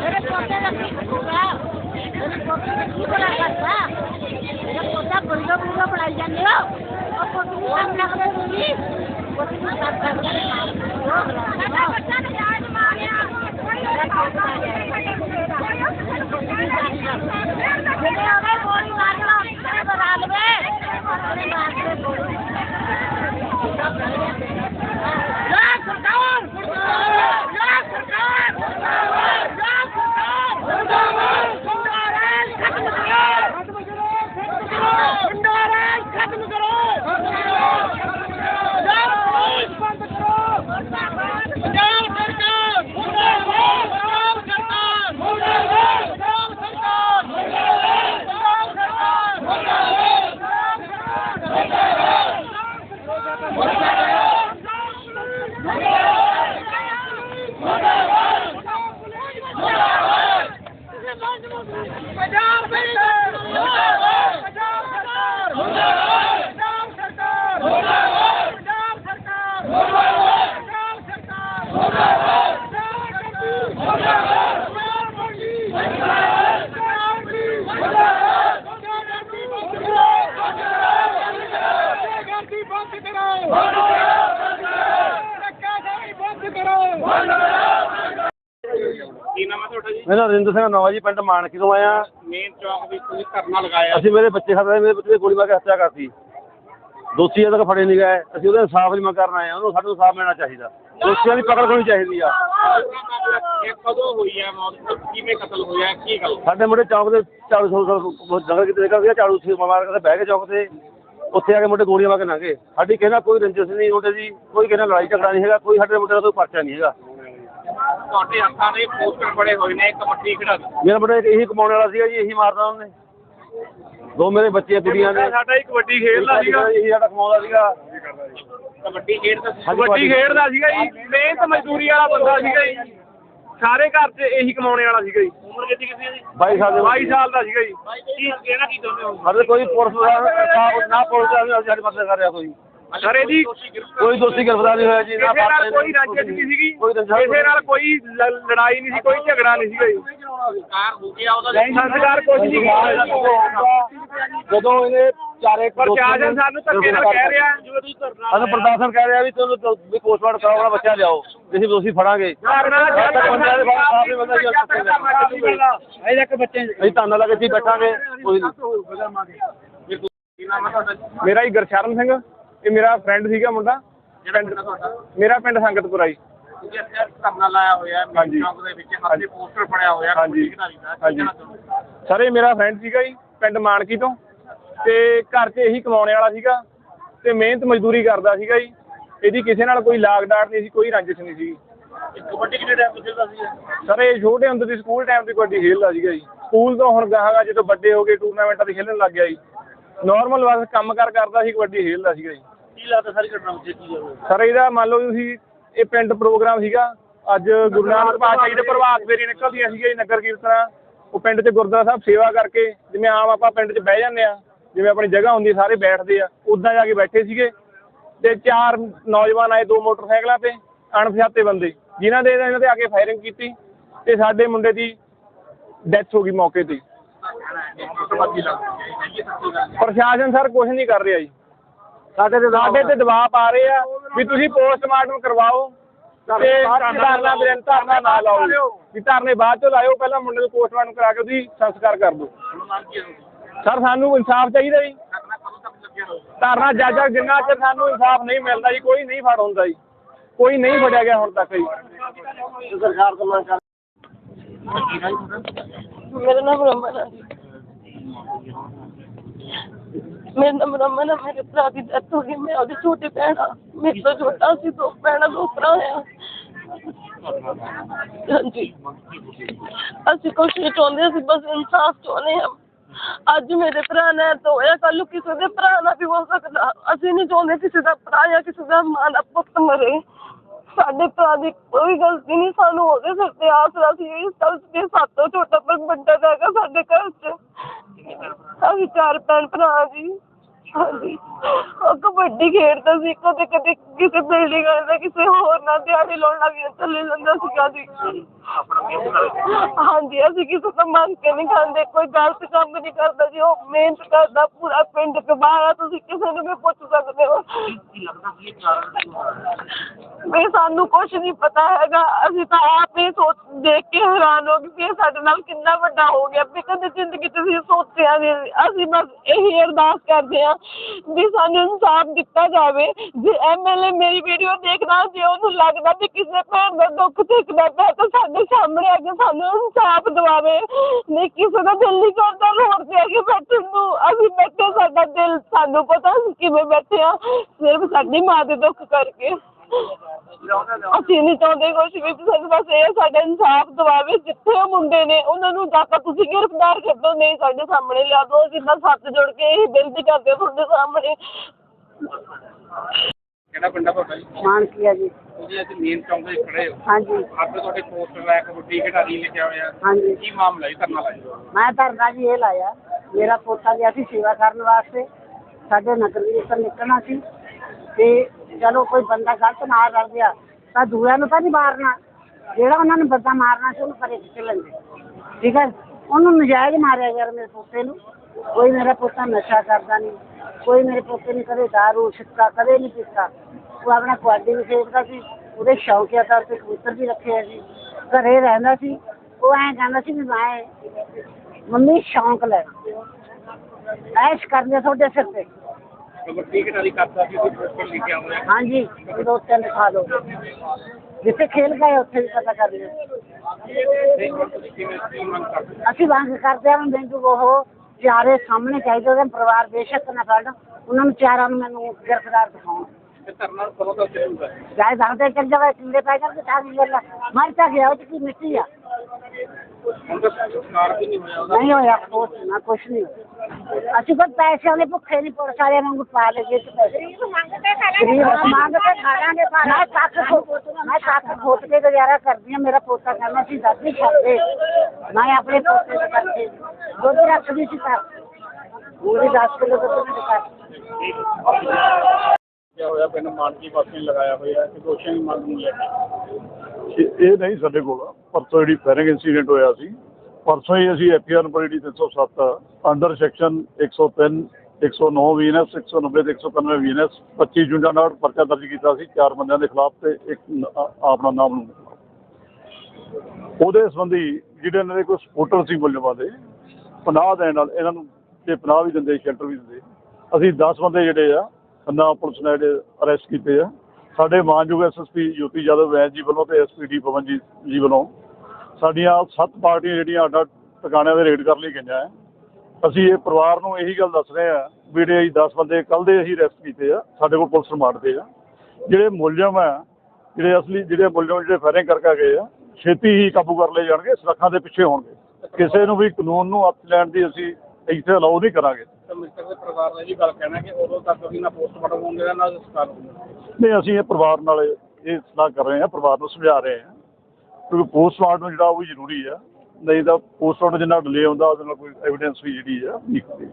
ਮੇਰੇ ਪੋਤੇ ਦਾ ਕੀ ਕਰੂਗਾ ਮੇਰੇ ਪੋਤੇ ਦਾ ਕੀ ਬਣਾ ਕਰਦਾ ਮੇਰਾ ਪੋਤਾ ਬੁਰਗਾ ਬੁਰਗਾ ਪੜਾਈ ਜਾਂਦੇ ਹੋ ਉਹ ਉਹਨੇ ਬਣਾ ਲਵੇ ਉਹਨੇ ਮਾਰ ਕੇ ਗੋਲੀ ਜੈ ਸਰਕਾਰ ਮੁਰਦਾਬਾਦ ਜੈ ਸਰਕਾਰ ਮੁਰਦਾਬਾਦ ਜੈ ਸਰਕਾਰ ਮੁਰਦਾਬਾਦ ਗੁੰਡਾਰਾਜ ਖਤਮ ਕਰੋ ਗੁੰਡਾਰਾਜ ਖਤਮ ਕਰੋ ਜੈ ਪੁਲਿਸ ਬੰਦ ਕਰੋ ਪੰਜਾਬ ਸਰਕਾਰ ਮੁਰਦਾਬਾਦ ਪੰਜਾਬ ਸਰਕਾਰ ਮੁਰਦਾਬਾਦ ਪੰਜਾਬ ਸਰਕਾਰ ਮੁਰਦਾਬਾਦ ਪੰਜਾਬ ਸਰਕਾਰ ਪੰਜਾਬ ਸਰਕਾਰ ਮੁਰਦਾਬਾਦ ਪੰਜਾਬ ਸਰਕਾਰ ਮੁਰਦਾਬਾਦ ਪੰਜਾਬ ਸਰਕਾਰ ਮੁਰਦਾਬਾਦ ਪੰਜਾਬ ਸਰਕਾਰ ਮੁਰਦਾਬਾਦ ਪੰਜਾਬ ਸਰਕਾਰ ਮੁਰਦਾਬਾਦ ਮੁਰਦਾਬਾਦ ਬੰਦ ਕਰੋ ਧੱਕਾਸ਼ਾਹੀ ਬੰਦ ਕਰੋ ਕੀ ਨਾਮ ਹੈ ਤੁਹਾਡਾ ਜੀ? ਮੇਰਾ ਰਿੰਦਰ ਸਿੰਘ ਨਵਾਂ ਜੀ ਪਿੰਡ ਮਾਨਕੀ ਤੋਂ ਆਇਆ। ਮੇਨ ਚੌਕ ਵਿੱਚ ਤੁਸੀਂ ਧਰਨਾ ਲਗਾਇਆ। ਅਸੀਂ ਮੇਰੇ ਬੱਚੇ ਖਾਤੇ ਮੇਰੇ ਬੱਚੇ ਦੀ ਗੋਲੀ ਮਾਰ ਕੇ ਹੱਤਿਆ ਕਰਤੀ। ਦੋਸ਼ੀ ਅਜੇ ਤੱਕ ਫੜੇ ਨਹੀਂ ਗਏ। ਅਸੀਂ ਉਹਦਾ ਇਨਸਾਫ ਨਹੀਂ ਮੰਗ ਕਰਨ ਆਏ ਹਾਂ ਉਹਨੂੰ ਸਾਨੂੰ ਇਨਸਾਫ ਮਿਲਣਾ ਚਾਹੀਦਾ। ਦੋਸ਼ੀਆਂ ਦੀ ਪਕੜ ਹੋਣੀ ਚਾਹੀਦੀ ਆ। ਇਹ ਕਦੋਂ ਹੋਈ ਹੈ ਮੌਤ? ਕਿਵੇਂ ਕਤਲ ਹੋਇਆ? ਕੀ ਗੱਲ? ਸਾਡੇ ਮੁੰਡੇ ਚੌਕ ਦੇ ਝਾੜੂ ਸੌ ਸੌ ਜੰਗਲ ਕਿਤੇ ਨਿਕਲ ਗਿਆ ਝਾੜੂ ਸੀ ਮਾਰ ਕੇ ਬਹਿ ਕੇ ਚੌਕ ਤੇ। ਉੱਥੇ ਆ ਕੇ ਮੁੰਡੇ ਗੋਲੀਆਂ ਮਾਰ ਕੇ ਲੰਘੇ ਸਾਡੀ ਨਾਲ ਕੋਈ ਰੰਜਿਸ਼ ਨਹੀਂ ਮੁੰਡੇ ਦੀ ਕੋਈ ਨਾਲ ਲੜਾਈ ਝਗੜਾ ਨਹੀਂ ਹੈਗਾ ਕੋਈ ਸਾਡੇ ਮੁੰਡੇ ਦਾ ਕੋਈ ਪਰਚਾ ਨਹੀਂ ਹੈਗਾ। ਤੁਹਾਡੇ ਹੱਥਾਂ ਦੇ ਪੋਸਟਰ ਬੜੇ ਹੋਏ ਨੇ ਕਬੱਡੀ ਖਿਡਾ ਮੇਰਾ ਮੁੰਡਾ ਇਹੀ ਕਮਾਉਣ ਵਾਲਾ ਸੀਗਾ ਜੀ ਇਹੀ ਮਾਰਦਾ ਉਹਨੇ। ਦੋ ਮੇਰੇ ਬੱਚੇ ਕੁੜੀਆਂ ਨੇ। ਸਾਡਾ ਹੀ ਕਬੱਡੀ ਖੇਡਦਾ ਸੀਗਾ। ਇਹੀ ਸਾਡਾ ਕਮਾਉਂਦਾ ਸੀਗਾ। ਕਬੱਡੀ ਖੇਡਦਾ ਸੀ ਕਬੱਡੀ ਖੇਡਦਾ ਸੀਗਾ ਜੀ ਮਿਹਨਤ ਮਜ਼ਦੂਰੀ ਵਾਲਾ ਬੰਦਾ ਸੀਗਾ ਜੀ। ਸਾਰੇ ਘਰ 'ਚ ਇਹੀ ਕਮਾਉਣੇ ਵਾਲਾ ਸੀਗਾ ਜੀ। ਉਮਰ ਕਿੰਨੀ ਕਿੰਨੀ ਹੈ ਜੀ 22 ਸਾਲ ਦੇ। 22 ਸਾਲ ਦਾ ਸੀਗਾ ਜੀ। ਕੀ ਕਹਿਣਾ ਕੀ ਚਾਹੁੰਦੇ ਹੋ? ਕੋਈ ਪੁਲਿਸ ਦਾ ਨਾ ਪੁਲਿਸ ਦਾ ਸਾਡੇ ਮਦਦ ਕਰ ਰਿਹਾ ਕੋਈ। ਸਰ ਇਹਦੀ ਕੋਈ ਦੋਸ਼ੀ ਗ੍ਰਿਫਤਾਰ ਨਹੀਂ ਹੋਇਆ ਜੀ ਨਾ ਪਾਪੇ ਕੋਈ ਰੰਜਿਸ਼ ਨਹੀਂ ਸੀਗੀ ਕਿਸੇ ਨਾਲ ਕੋਈ ਲੜਾਈ ਨਹੀਂ ਸੀ ਕੋਈ ਝਗੜਾ ਨਹੀਂ ਸੀਗਾ ਜੀ। ਕਾਰ ਹੋ ਗਿਆ ਉਹਦਾ ਸੰਸਕਾਰ ਕੁਝ ਨਹੀਂ ਜਦੋਂ ਇਹਨੇ ਚਾਰੇ ਪ੍ਰਸ਼ਾਸਨ ਸਾਨੂੰ ਧੱਕੇ ਨਾਲ ਕਹਿ ਰਿਹਾ ਸਾਨੂੰ ਪ੍ਰਸ਼ਾਸਨ ਕਹਿ ਰਿਹਾ ਵੀ ਤੁਹਾਨੂੰ ਵੀ ਪੋਸਟਮਾਰਟਮ ਕਰਾਓ ਆਪਣਾ ਬੱਚਾ ਲਿਆਓ। ਤੇ ਅਸੀਂ ਦੋਸ਼ੀ ਫੜਾਂਗੇ। ਧਰਨਾ ਜਦ ਤੱਕ ਬੰਦਿਆਂ ਦੇ ਬਾਹਰ ਸਾਫ਼ ਨਹੀਂ ਬੰਦਾ ਜੀ ਅਜੇ ਤੱਕ ਬੱਚੇ ਅਸੀਂ ਧਰਨਾ ਲਾ ਕੇ ਇੱਥੇ ਹੀ ਬੈਠਾਂਗੇ। ਕੋਈ ਨਹੀਂ। ਕੀ ਨਾਮ ਹੈ ਤੁਹਾਡਾ ਜੀ? ਮੇਰਾ ਹੀ ਗੁਰਸ਼ਰਨ ਸਿੰਘ ਇਹ ਮੇਰਾ ਫਰੈਂਡ ਸੀਗਾ ਮੁੰਡਾ। ਮੇਰਾ ਪਿੰਡ ਸੰਗਤਪੁਰਾ ਜੀ। ਤੁਸੀਂ ਇੱਥੇ ਧਰਨਾ ਲਾਇਆ ਹੋਇਆ ਹੈ ਚੌਕ ਦੇ ਵਿੱਚ। ਹੱਥ ਪੋਸਟਰ ਹੋਇਆ ਹਾਂਜੀ। ਸਰ ਇਹ ਮੇਰਾ ਫਰੈਂਡ ਸੀਗਾ ਜੀ ਪਿੰਡ ਮਾਨਕੀ ਤੋਂ। ਤੇ ਘਰ 'ਚ ਇਹੀ ਕਮਾਉਣੇ ਵਾਲਾ ਸੀਗਾ ਤੇ ਮਿਹਨਤ ਮਜ਼ਦੂਰੀ ਕਰਦਾ ਸੀਗਾ ਜੀ। ਇਹਦੀ ਕਿਸੇ ਨਾਲ ਕੋਈ ਲਾਗ ਡਾਟ ਨਹੀਂ ਸੀ ਕੋਈ ਰੰਜਿਸ਼ ਨਹੀਂ ਸੀ ਕਬੱਡੀ ਕਿਹੜੇ ਟਾਈਮ ਤੋਂ ਖੇਡਦਾ ਸੀ ਸਰ ਇਹ ਛੋਟੇ ਹੁੰਦੇ ਦੀ ਸਕੂਲ ਟਾਈਮ ਤੇ ਕਬੱਡੀ ਖੇਡਦਾ ਸੀਗਾ ਜੀ। ਸਕੂਲ ਤੋਂ ਹੁਣ ਗਾਹਾਗਾ ਜਦੋਂ ਵੱਡੇ ਹੋ ਗਏ ਟੂਰਨਾਮੈਂਟਾਂ ਤੇ ਖੇਡਣ ਲੱਗ ਗਿਆ ਜੀ। ਨਾਰਮਲ ਬਸ ਕੰਮ ਕਾਰ ਕਰਦਾ ਸੀ ਕਬੱਡੀ ਖੇਡਦਾ ਸੀਗਾ ਜੀ। ਕੀ ਲੱਗਦਾ ਸਾਰੀ ਘਟਨਾ ਵਿੱਚ ਕੀ ਹੋਇਆ ਸਰ ਇਹਦਾ ਮੰਨ ਲਓ ਤੁਸੀਂ ਇਹ ਪਿੰਡ ਪ੍ਰੋਗਰਾਮ ਸੀਗਾ। ਅੱਜ ਗੁਰੂ ਨਾਨਕ ਪਾਤਸ਼ਾਹ ਜੀ ਦੇ ਪ੍ਰਭਾਤ ਫੇਰੀ ਨਿਕਲਦੀਆਂ ਸੀਗੀਆਂ ਜੀ ਨਗਰ ਕੀਰਤਨਾਂ। ਉਹ ਪਿੰਡ 'ਚ ਗੁਰਦੁਆਰਾ ਸਾਹਿਬ ਸੇਵਾ ਕਰਕੇ ਜਿਵੇਂ ਆਮ ਆਪਾਂ ਪਿੰਡ 'ਚ ਬਹਿ ਜਾਂਦੇ ਆ ਜਿਵੇਂ ਆਪਣੀ ਜਗ੍ਹਾ ਹੁੰਦੀ ਸਾਰੇ ਬੈਠਦੇ ਆ। ਉੱਦਾਂ ਜਾ ਕੇ ਬੈਠੇ ਸੀਗੇ। ਤੇ ਚਾਰ ਨੌਜਵਾਨ ਆਏ ਦੋ ਮੋਟਰਸਾਈਕਲਾਂ ਤੇ ਅਣਪਛਾਤੇ ਬੰਦੇ। ਜਿਨ੍ਹਾਂ ਦੇ ਇਹਨਾਂ ਤੇ ਆ ਕੇ ਫਾਇਰਿੰਗ ਕੀਤੀ ਤੇ ਸਾਡੇ ਮੁੰਡੇ ਦੀ ਡੈਥ ਹੋ ਗਈ ਮੌਕੇ ਤੇ। ਪ੍ਰਸ਼ਾਸਨ ਸਰ ਕੁਝ ਨਹੀਂ ਕਰ ਰਿਹਾ ਜੀ। ਸਾਡੇ ਤੇ ਸਾਡੇ ਤੇ ਦਬਾਅ ਪਾ ਰਹੇ ਆ ਵੀ ਤੁਸੀਂ ਪੋਸਟਮਾਰਟਮ ਕਰਵਾਓ ਤੇ ਧਰਨਾ ਬਿਰਨ ਧਰਨਾ ਨਾ ਲਾਓ। ਵੀ ਧਰਨੇ ਬਾਅਦ ਚੋਂ ਲਾਇਓ ਪਹਿਲਾਂ ਮੁੰਡੇ ਨੂੰ ਪੋਸਟਮਾਰਟਮ ਕਰਾ ਕੇ ਉਹਦੀ ਸੰਸਕਾਰ ਕਰ ਦਿਓ। ਸਰ, ਸਾਨੂੰ ਇਨਸਾਫ ਚਾਹੀਦਾ ਜੀ। ਧਰਨਾ ਕਦੋਂ ਜਿੰਨਾ ਚਿਰ ਸਾਨੂੰ ਇਨਸਾਫ ਨਹੀਂ ਮਿਲਦਾ ਜੀ, ਕੋਈ ਨਹੀਂ ਫੜ ਹੁੰਦਾ ਜੀ। ਕੋਈ ਨਹੀਂ ਫੜਿਆ ਗਿਆ ਹੁਣ ਤੱਕ ਜੀ। ਸਰਕਾਰ ਤੋਂ ਮੰਗ ਕਰ ਮੇਰਾ ਨਾਮ ਰਮਨ ਹੈ ਮੇਰਾ ਨਾਮ ਰਮਨ ਹੈ ਮੇਰੇ ਭਰਾ ਦੀ ਡੈਥ ਹੋ ਗਈ, ਮੈਂ ਉਹਦੀ ਛੋਟੀ ਭੈਣ ਆ। ਮੇਰੇ ਤੋਂ ਛੋਟਾ ਸੀ, ਦੋ ਭੈਣਾਂ, ਦੋ ਭਰਾ ਆ। ਹਾਂਜੀ। ਅਸੀਂ ਕੁਛ ਨਹੀਂ ਚਾਹੁੰਦੇ, ਅਸੀਂ ਬਸ ਇਨਸਾਫ ਚਾਹੁੰਦੇ ਹਾਂ ਅੱਜ ਮੇਰੇ ਭਰਾ ਨੇ ਤਾਂ ਕੱਲ ਨੂੰ ਕਿਸੇ ਦੇ ਭਰਾ ਨਾਲ ਵੀ ਹੋ ਸਕਦਾ। ਅਸੀਂ ਨਹੀਂ ਚਾਹੁੰਦੇ ਕਿਸੇ ਦਾ ਭਰਾ ਜਾਂ ਕਿਸੇ ਦਾ ਮਾਂ ਦਾ ਪੁੱਤ ਮਰੇ। ਸਾਡੇ ਭਰਾ ਦੀ ਕੋਈ ਗਲਤੀ ਨਹੀਂ, ਸਾਨੂੰ ਉਹਦੇ ਸਿਰ ਤੇ ਆਸਰਾ ਸੀ ਇਸ ਗੱਲ ਤੇ ਸਾਤੋਂ ਛੋਟਾ ਪਰ ਵੱਡਾ ਹੈਗਾ ਸਾਡੇ ਘਰ 'ਚ। ਅਸੀਂ ਚਾਰ ਭੈਣ ਭਰਾ ਜੀ। ਹਾਂਜੀ। ਉਹ ਕਬੱਡੀ ਖੇਡਦਾ ਸੀ ਕਦੇ ਕਦੇ ਕਿਸੇ ਬਿਲਡਿੰਗ ਦਾ ਕਿਸੇ ਹੋਰ ਨਾਲ ਦਿਹਾੜੀ ਲਾਉਣ ਲੱਗ ਜਾਂਦਾ ਚੱਲੇ ਜਾਂਦਾ ਸੀਗਾ ਜੀ। ਹਾਂਜੀ ਅਸੀਂ ਕਿਸੇ ਤੋਂ ਮੰਗ ਕੇ ਨਹੀਂ ਖਾਂਦੇ ਕੋਈ ਗਲਤ ਕੰਮ ਨਹੀਂ ਕਰਦਾ ਜੀ ਉਹ ਮਿਹਨਤ ਕਰਦਾ ਪੂਰਾ ਪਿੰਡ ਕਬਾਇਆ ਤੁਸੀਂ ਕਿਸੇ ਨੂੰ ਵੀ ਪੁੱਛ ਸਕਦੇ ਹੋ। ਵੀ ਸਾਨੂੰ ਕੁਝ ਨਹੀਂ ਪਤਾ ਹੈਗਾ ਅਸੀਂ ਤਾਂ ਆਪ ਹੀ ਸੋਚ ਦੇਖ ਕੇ ਹੈਰਾਨ ਹੋ ਗਏ ਕਿ ਇਹ ਸਾਡੇ ਨਾਲ ਕਿੰਨਾ ਵੱਡਾ ਹੋ ਗਿਆ ਵੀ ਕਦੇ ਜ਼ਿੰਦਗੀ 'ਚ ਅਸੀਂ ਸੋਚਿਆ ਨਹੀਂ ਅਸੀਂ ਬਸ ਇਹੀ ਅਰਦਾਸ ਕਰਦੇ ਹਾਂ ਵੀ ਸਾਨੂੰ ਇਨਸਾਫ ਦਿੱਤਾ ਜਾਵੇ। ਜੇ ਐਮਐਲਏ ਮੇਰੀ ਵੀਡੀਓ ਦੇਖਦਾ, ਜੇ ਉਹਨੂੰ ਲੱਗਦਾ ਵੀ ਕਿਸੇ ਭੈਣ ਦਾ ਦੁੱਖ ਦੇਖਦਾ ਪਿਆ, ਤਾਂ ਸਾਡੇ ਸਾਹਮਣੇ ਆ ਕੇ ਸਾਨੂੰ ਇਨਸਾਫ ਦਿਵਾਵੇ। ਨਹੀਂ, ਕਿਸੇ ਦਾ ਦਿਲ ਨਹੀਂ ਕਰਦਾ, ਰੋਡ ਤੇ ਆ ਕੇ ਬੈਠਣ ਨੂੰ। ਅਸੀਂ ਬੈਠੇ, ਸਾਡਾ ਦਿਲ ਸਾਨੂੰ ਪਤਾ ਅਸੀਂ ਕਿਵੇਂ ਬੈਠੇ ਆ। ਸਿਰਫ ਸਾਡੀ ਮਾਂ ਦੇ ਦੁੱਖ ਕਰਕੇ। ਅਸੀਂ ਨਹੀਂ ਚਾਹੁੰਦੇ ਕੁਛ ਵੀ ਸਾਨੂੰ ਬਸ ਇਹ ਸਾਡਾ ਇਨਸਾਫ ਦਿਵਾਵੇ ਜਿੱਥੇ ਉਹ ਮੁੰਡੇ ਨੇ ਉਹਨਾਂ ਨੂੰ ਜਾਂ ਤਾਂ ਤੁਸੀਂ ਗ੍ਰਿਫਤਾਰ ਕਰ ਦਿਓ ਨਹੀਂ ਸਾਡੇ ਸਾਹਮਣੇ ਲਿਆ ਦਿਓ ਅਸੀਂ ਤਾਂ ਹੱਥ ਜੋੜ ਕੇ ਇਹ ਬੇਨਤੀ ਕਰਦੇ ਹਾਂ ਤੁਹਾਡੇ ਸਾਹਮਣੇ। ਕਿਹੜਾ ਪਿੰਡ ਆ ਤੁਹਾਡਾ ਜੀ? ਮਾਨਕੀਆ ਜੀ। ਤੁਸੀਂ ਅੱਜ ਮੇਨ ਚੌਂਕ ਤੇ ਖੜੇ ਹੋ। ਹਾਂਜੀ। ਅੱਜ ਤੁਹਾਡੇ ਪੋਸਟਰ ਹੈ ਕਬੱਡੀ ਖਿਡਾਰੀ ਲਿਖਿਆ ਹੋਇਆ। ਹਾਂਜੀ। ਕੀ ਮਾਮਲਾ ਹੈ ਧਰਨਾ ਲਾਇਆ? ਮੈਂ ਧਰਨਾ ਜੀ ਇਹ ਲਾਇਆ ਮੇਰਾ ਪੋਤਾ ਗਿਆ ਸੀ ਸੇਵਾ ਕਰਨ ਵਾਸਤੇ। ਸਾਡੇ ਨਗਰ ਕੀਰਤਨ ਨਿਕਲਣਾ ਸੀ ਤੇ ਚਲੋ ਕੋਈ ਬੰਦਾ ਗਲਤ ਨਾ ਕਰ ਗਿਆ ਤਾਂ ਦੂਰਿਆਂ ਨੂੰ ਤਾਂ ਨਹੀਂ ਮਾਰਨਾ। ਜਿਹੜਾ ਉਹਨਾਂ ਨੂੰ ਬੰਦਾ ਮਾਰਨਾ ਸੀ, ਉਹਨੂੰ ਪਰੇ ਖਿੱਚ ਲੈਂਦੇ। ਠੀਕ ਹੈ? ਉਹਨੂੰ ਨਜਾਇਜ਼ ਮਾਰਿਆ ਯਾਰ ਮੇਰੇ ਪੋਤੇ ਨੂੰ। ਕੋਈ ਮੇਰਾ ਪੋਤਾ ਨਸ਼ਾ ਕਰਦਾ ਨਹੀਂ। ਕੋਈ ਮੇਰੇ ਪੋਤੇ ਨੇ ਕਦੇ ਦਾਰੂ ਸਿੱਕਾ ਕਦੇ ਨਹੀਂ ਪੀਤਾ। ਉਹ ਆਪਣਾ ਕੁਆਡੀ ਵੀ ਖੇਡਦਾ ਸੀ, ਉਹਦੇ ਸ਼ੌਕੀਆ ਤੌਰ ਤੇ ਕਬੂਤਰ ਵੀ ਰੱਖੇ ਸੀ ਘਰੇ ਰਹਿੰਦਾ ਸੀ। ਉਹ ਐਂ ਕਹਿੰਦਾ ਸੀ ਵੀ ਮੈਂ ਮੰਮੀ ਸ਼ੌਂਕ ਲੈਣਾ। ਐਸ਼ ਕਰਦੇ ਤੁਹਾਡੇ ਸਿਰ ਤੇ। ਕਬੱਡੀ ਖਿਡਾਰੀ ਕਰਦਾ ਸੀ ਕੋਈ ਪੋਸਟਰ ਲਿਖਿਆ ਹੋਇਆ ਹਾਂਜੀ ਦੋ ਤਿੰਨ ਖਾ ਲਓ ਜਿੱਥੇ ਖੇਲ ਗਏ ਉੱਥੇ ਵੀ ਪਤਾ ਕਰ ਲਿਓ ਤੇ ਹੁਣ ਤੁਸੀਂ ਕਿਵੇਂ ਕੀ ਮੰਗ ਕਰਦੇ ਹੋ? ਅਸੀਂ ਮੰਗ ਕਰਦੇ ਹਾਂ ਮੈਨੂੰ ਉਹ ਚਾਰੇ ਸਾਹਮਣੇ ਚਾਹੀਦੇ ਉਹਦਾ ਪਰਿਵਾਰ ਬੇਸ਼ੱਕ ਨਾ ਕੱਢ ਉਹਨਾਂ ਨੂੰ ਚਾਰਾਂ ਨੂੰ ਮੈਨੂੰ ਗਿਰਫਤਾਰ ਦਿਖਾਉਣ। ਤੇ ਧਰਨਾ ਕਦੋਂ ਤੱਕ ਚੱਲੂਗਾ? ਚਾਹੇ ਦਰਦੇ ਚੱਲ ਜਾਵੇ ਕੀੜੇ ਪੈ ਜਾਣ ਤੇ ਤਾਂ ਵੀ ਗੱਲ ਮਰ ਤਾਂ ਗਿਆ ਉਹ 'ਚ ਕੀ ਮਿੱਟੀ ਆ? ਨਹੀਂ ਹੋਇਆ ਉਹਦਾ ਨਹੀਂ ਹੋਇਆ ਕੁਛ ਨਾ ਕੁਛ ਨਹੀਂ ਹੋਇਆ। ਅਸੀਂ ਕੋਈ ਪੈਸੇ ਵਾਲੇ ਭੁੱਖੇ ਨਹੀਂ ਪੁਲਿਸ ਵਾਲਿਆਂ ਵਾਂਗੂ ਪਾ ਲਏ ਤੇ ਪੈਸੇ ਗਰੀਬ ਮੰਗਦੇ ਖਾ ਲਾਂਗੇ ਮੈਂ ਕੱਖ ਖੋਟ ਮੈਂ ਕੱਖ ਖੋਟ ਕੇ ਗੁਜ਼ਾਰਾ ਕਰਦੀ ਹਾਂ ਮੇਰਾ ਪੋਤਾ ਕਹਿੰਦਾ ਸੀ ਦਾਦੀ ਖਾਦੇ ਮੈਂ ਆਪਣੇ ਪੋਤੇ ਦੇ ਕਰਕੇ ਦੁੱਧ ਰੱਖਦੀ ਸੀ ਘਰ ਉਹਦੇ 10 ਕਿਲੋ ਦੁੱਧ ਮੇਰੇ ਘਰ ਕਿਆ ਹੋਇਆ ਪਿੰਡ ਮਾਨਕੀ ਵਾਸੀਆਂ ਨੇ ਲਗਾਇਆ ਹੋਇਆ ਕਿ ਦੋਸ਼ੀਆਂ ਦੀ ਮੰਗ ਨੂੰ ਲੈ ਕੇ ਇਹ ਇਹ ਨਹੀਂ ਸਾਡੇ ਕੋਲ ਪਰਸੋਂ ਜਿਹੜੀ ਫਾਇਰਿੰਗ ਇਨਸੀਡੈਂਟ ਹੋਇਆ ਸੀ, ਪਰਸੋਂ ਹੀ ਅਸੀਂ ਐਫਆਰ ਨੰਬਰ ਜਿਹੜੀ 307 ਅੰਡਰ ਸੈਕਸ਼ਨ 103 109 ਵੀਐਨਐਸ 190 ਤੇ 191 ਵੀਐਨਐਸ 25 ਜੁੰਡਾ ਨਾਲ ਪਰਚਾ ਦਰਜ ਕੀਤਾ ਸੀ, ਚਾਰ ਬੰਦਿਆਂ ਦੇ ਖਿਲਾਫ ਤੇ ਇੱਕ ਆਪਣਾ ਨਾਮ ਨੂੰ ਉਹਦੇ ਸੰਬੰਧੀ ਜਿਹੜੇ ਇਹਨਾਂ ਦੇ ਕੋਈ ਸਪੋਰਟਰ ਸੀ ਮੁਲਜ਼ਮਾਂ ਦੇ, ਪਨਾਹ ਦੇਣ ਨਾਲ ਇਹਨਾਂ ਨੂੰ, ਤੇ ਪਨਾਹ ਵੀ ਦਿੰਦੇ ਸ਼ੈਲਟਰ ਵੀ ਦਿੰਦੇ। ਅਸੀਂ 10 ਬੰਦੇ ਜਿਹੜੇ ਆ, ਖੰਨਾ ਪੁਲਿਸ ਨੇ ਜਿਹੜੇ ਅਰੈਸਟ ਕੀਤੇ ਆ। ਸਾਡੇ ਮਾਨਯੋਗ ਐਸਐਸਪੀ ਯੂਪੀ ਯਾਦਵ ਵੈਦ ਜੀ ਵੱਲੋਂ ਤੇ ਐਸਪੀਡੀ ਪਵਨ ਜੀ ਜੀ ਵੱਲੋਂ ਸਾਡੀਆਂ ਸੱਤ ਪਾਰਟੀਆਂ ਜਿਹੜੀਆਂ ਅੱਡ ਟਿਕਾਣਿਆਂ ਦੇ ਰੇਡ ਕਰਨ ਲਈ ਗਈਆਂ ਹੈ ਅਸੀਂ ਇਹ ਪਰਿਵਾਰ ਨੂੰ ਇਹੀ ਗੱਲ ਦੱਸ ਰਹੇ ਆ ਵੀ ਜਿਹੜੇ ਅਸੀਂ 10 ਬੰਦੇ ਕੱਲ ਦੇ ਅਸੀਂ ਅਰੈਸਟ ਕੀਤੇ ਆ ਸਾਡੇ ਕੋਲ ਪੁਲਿਸ ਰਿਮਾਂਡ ਤੇ ਆ। ਜਿਹੜੇ ਮੁਲਜ਼ਮ ਆ ਜਿਹੜੇ ਅਸਲੀ ਜਿਹੜੇ ਮੁਲਜ਼ਮ ਜਿਹੜੇ ਫਾਇਰਿੰਗ ਕਰਕੇ ਗਏ ਆ ਛੇਤੀ ਹੀ ਕਾਬੂ ਕਰ ਲਏ ਜਾਣਗੇ ਸੁਰੱਖਿਆ ਦੇ ਪਿੱਛੇ ਹੋਣਗੇ। ਕਿਸੇ ਨੂੰ ਵੀ ਕਾਨੂੰਨ ਨੂੰ ਹੱਥ ਲੈਣ ਦੀ ਅਸੀਂ ਇੱਥੇ ਅਲਾਉ ਨਹੀਂ ਕਰਾਂਗੇ। ਤਾਂ ਮ੍ਰਿਤਕ ਦੇ ਪਰਿਵਾਰ ਨੇ ਵੀ ਗੱਲ ਕਹਿਣਾ ਕਿ ਉਦੋਂ ਤੱਕ ਅਸੀਂ ਨਾ ਪੋਸਟਮਾਰਟਮ ਹੋਣਗੇ ਨਾ ਸੰਸਕਾਰ ਹੋਣਗੇ। ਨਹੀਂ ਅਸੀਂ ਇਹ ਪਰਿਵਾਰ ਨਾਲ ਇਹ ਸਲਾਹ ਕਰ ਰਹੇ ਹਾਂ ਪਰਿਵਾਰ ਨੂੰ ਸਮਝਾ ਰਹੇ ਹਾਂ। ਕਿਉਂਕਿ ਪੋਸਟਮਾਰਟਮ ਜਿਹੜਾ ਉਹ ਵੀ ਜ਼ਰੂਰੀ ਆ। ਨਹੀਂ ਤਾਂ ਪੋਸਟਮਾਰਟਮ ਜਿੰਨਾ ਡਿਲੇ ਹੁੰਦਾ, ਉਹਦੇ ਨਾਲ ਕੋਈ ਐਵੀਡੈਂਸ ਵੀ ਜਿਹੜੀ ਆ ਵੀਕ ਹੁੰਦੀ।